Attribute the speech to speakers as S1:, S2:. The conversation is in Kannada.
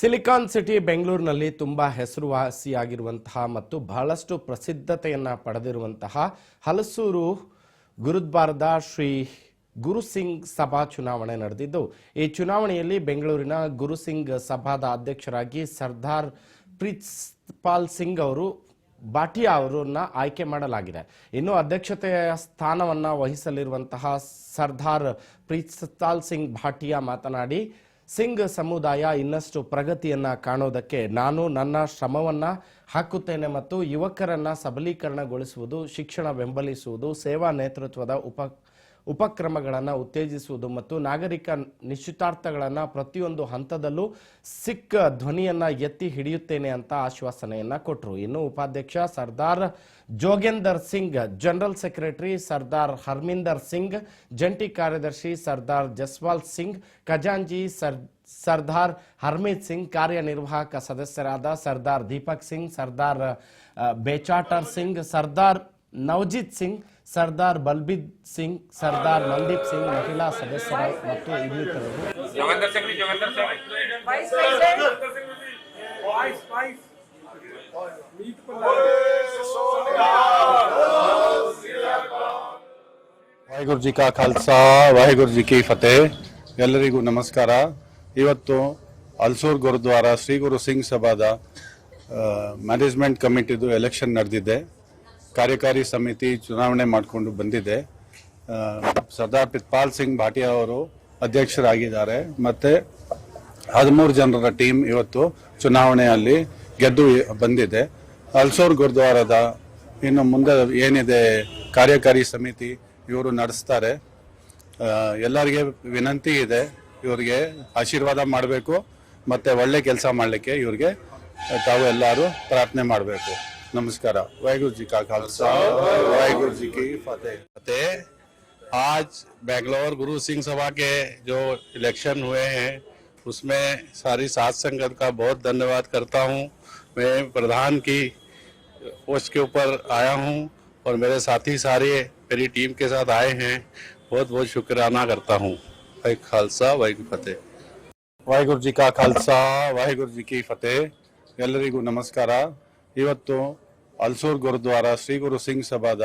S1: ಸಿಲಿಕಾನ್ ಸಿಟಿ ಬೆಂಗಳೂರಿನಲ್ಲಿ ತುಂಬ ಹೆಸರುವಾಸಿಯಾಗಿರುವಂತಹ ಮತ್ತು ಬಹಳಷ್ಟು ಪ್ರಸಿದ್ಧತೆಯನ್ನು ಪಡೆದಿರುವಂತಹ ಹಲಸೂರು ಗುರುದ್ವಾರದ ಶ್ರೀ ಗುರು ಸಿಂಗ್ ಸಭಾ ಚುನಾವಣೆ ನಡೆದಿದ್ದು, ಈ ಚುನಾವಣೆಯಲ್ಲಿ ಬೆಂಗಳೂರಿನ ಗುರು ಸಿಂಗ್ ಸಭಾದ ಅಧ್ಯಕ್ಷರಾಗಿ ಸರ್ದಾರ್ ಪ್ರೀತ್ಪಾಲ್ ಸಿಂಗ್ ಅವರು ಭಾಟಿಯಾ ಅವರನ್ನ ಆಯ್ಕೆ ಮಾಡಲಾಗಿದೆ. ಇನ್ನು ಅಧ್ಯಕ್ಷತೆಯ ಸ್ಥಾನವನ್ನು ವಹಿಸಲಿರುವಂತಹ ಸರ್ದಾರ್ ಪ್ರೀತ್ಪಾಲ್ ಸಿಂಗ್ ಭಾಟಿಯಾ ಮಾತನಾಡಿ ಸಿಂಗ್ ಸಮುದಾಯ ಇನ್ನಷ್ಟು ಪ್ರಗತಿಯನ್ನ ಕಾಣೋದಕ್ಕೆ ನಾನು ನನ್ನ ಶ್ರಮವನ್ನ ಹಾಕುತ್ತೇನೆ ಮತ್ತು ಯುವಕರನ್ನ ಸಬಲೀಕರಣಗೊಳಿಸುವುದು, ಶಿಕ್ಷಣ ಬೆಂಬಲಿಸುವುದು, ಸೇವಾ ನೇತೃತ್ವದ ಉಪ ಉಪಕ್ರಮಗಳನ್ನು ಉತ್ತೇಜಿಸುವುದು ಮತ್ತು ನಾಗರಿಕ ನಿಶ್ಚಿತಾರ್ಥಗಳನ್ನು ಪ್ರತಿಯೊಂದು ಹಂತದಲ್ಲೂ ಸಿಖ್ ಧ್ವನಿಯನ್ನು ಎತ್ತಿ ಹಿಡಿಯುತ್ತೇನೆ ಅಂತ ಆಶ್ವಾಸನೆಯನ್ನು ಕೊಟ್ಟರು ಇನ್ನು ಉಪಾಧ್ಯಕ್ಷ ಸರ್ದಾರ್ ಜೋಗೇಂದರ್ ಸಿಂಗ್, ಜನರಲ್ ಸೆಕ್ರೆಟರಿ ಸರ್ದಾರ್ ಹರ್ಮಿಂದರ್ ಸಿಂಗ್, ಜಂಟಿ ಕಾರ್ಯದರ್ಶಿ ಸರ್ದಾರ್ ಜಸ್ವಾಲ್ ಸಿಂಗ್ ಖಜಾಂಜಿ ಸರ್, ಸರ್ದಾರ್ ಹರ್ಮೀತ್ ಸಿಂಗ್, ಕಾರ್ಯನಿರ್ವಾಹಕ ಸದಸ್ಯರಾದ ಸರ್ದಾರ್ ದೀಪಕ್ ಸಿಂಗ್, ಸರ್ದಾರ್ ಬೇಚಾಟರ್ ಸಿಂಗ್, ಸರ್ದಾರ್ ನವಜಿತ್ ಸಿಂಗ್ ಸರ್ದಾರ್ ಬಲ್ಬೀರ್ ಸಿಂಗ್ ಸರ್ದಾರ್ ಮಂದೀಪ್ ಸಿಂಗ್ ಮಹಿಳಾ ಸದಸ್ಯರು ಮತ್ತು ಇನ್ನಿತರರು
S2: ವಾಹಿಗುರು ಜಿ ಕಾ ಖಾಲ್ಸಾ ವಾಹಿಗುರು ಜಿ ಕಿ ಫತೇಹ್ ಎಲ್ಲರಿಗೂ ನಮಸ್ಕಾರ ಇವತ್ತು ಅಲ್ಸೂರ್ ಗುರುದ್ವಾರ ಶ್ರೀ ಗುರು ಸಿಂಗ್ ಸಭಾದ ಮ್ಯಾನೇಜ್ಮೆಂಟ್ ಕಮಿಟಿದು ಎಲೆಕ್ಷನ್ ನಡೆದಿದೆ ಕಾರ್ಯಕಾರಿ ಸಮಿತಿ ಚುನಾವಣೆ ಮಾಡಿಕೊಂಡು ಬಂದಿದೆ. ಸರ್ದಾರ್ ಪಿತ್ಪಾಲ್ ಸಿಂಗ್ ಭಾಟಿಯಾ ಅವರು ಅಧ್ಯಕ್ಷರಾಗಿದ್ದಾರೆ. ಮತ್ತು ಹದಿಮೂರು ಜನರ ಟೀಮ್ ಇವತ್ತು ಚುನಾವಣೆಯಲ್ಲಿ ಗೆದ್ದು ಬಂದಿದೆ. ಅಲ್ಸೋರ್ ಗುರುದ್ವಾರದ ಇನ್ನು ಮುಂದೆ ಏನಿದೆ ಕಾರ್ಯಕಾರಿ ಸಮಿತಿ ಇವರು ನಡೆಸ್ತಾರೆ. ಎಲ್ಲರಿಗೆ ವಿನಂತಿ ಇದೆ ಇವರಿಗೆ ಆಶೀರ್ವಾದ ಮಾಡಬೇಕು. ಮತ್ತು ಒಳ್ಳೆ ಕೆಲಸ ಮಾಡಲಿಕ್ಕೆ ಇವರಿಗೆ ತಾವು ಎಲ್ಲರೂ ಪ್ರಾರ್ಥನೆ ಮಾಡಬೇಕು. ನಮಸ್ಕಾರ ವಾಹಿಗುರು ಜಿ ಕಾ ಖಾಲ್ಸಾ ವಾಹಿಗುರು ಜಿ ಕಿ ಫತೇಹ್
S3: फतेह आज बेंगलोर गुरु सिंह सभा के जो इलेक्शन हुए हैं उसमें सारी सात संगत का बहुत धन्यवाद करता हूं मैं प्रधान की पोस्ट के ऊपर आया हूं और मेरे साथी सारे मेरी टीम के साथ आए हैं बहुत बहुत शुक्राना करता हूं भाई खालसा भाई फतेह
S2: ವಾಹಿಗುರು ಜಿ ಕಾ ಖಾಲ್ಸಾ ವಾಹಿಗುರು ಜಿ ಕಿ ಫತೇಹ್ ಎಲ್ಲರಿಗೂ ನಮಸ್ಕಾರ ಇವತ್ತು ಅಲ್ಸೂರ್ ಗುರುದ್ವಾರ ಶ್ರೀ ಗುರು ಸಿಂಗ್ ಸಭಾದ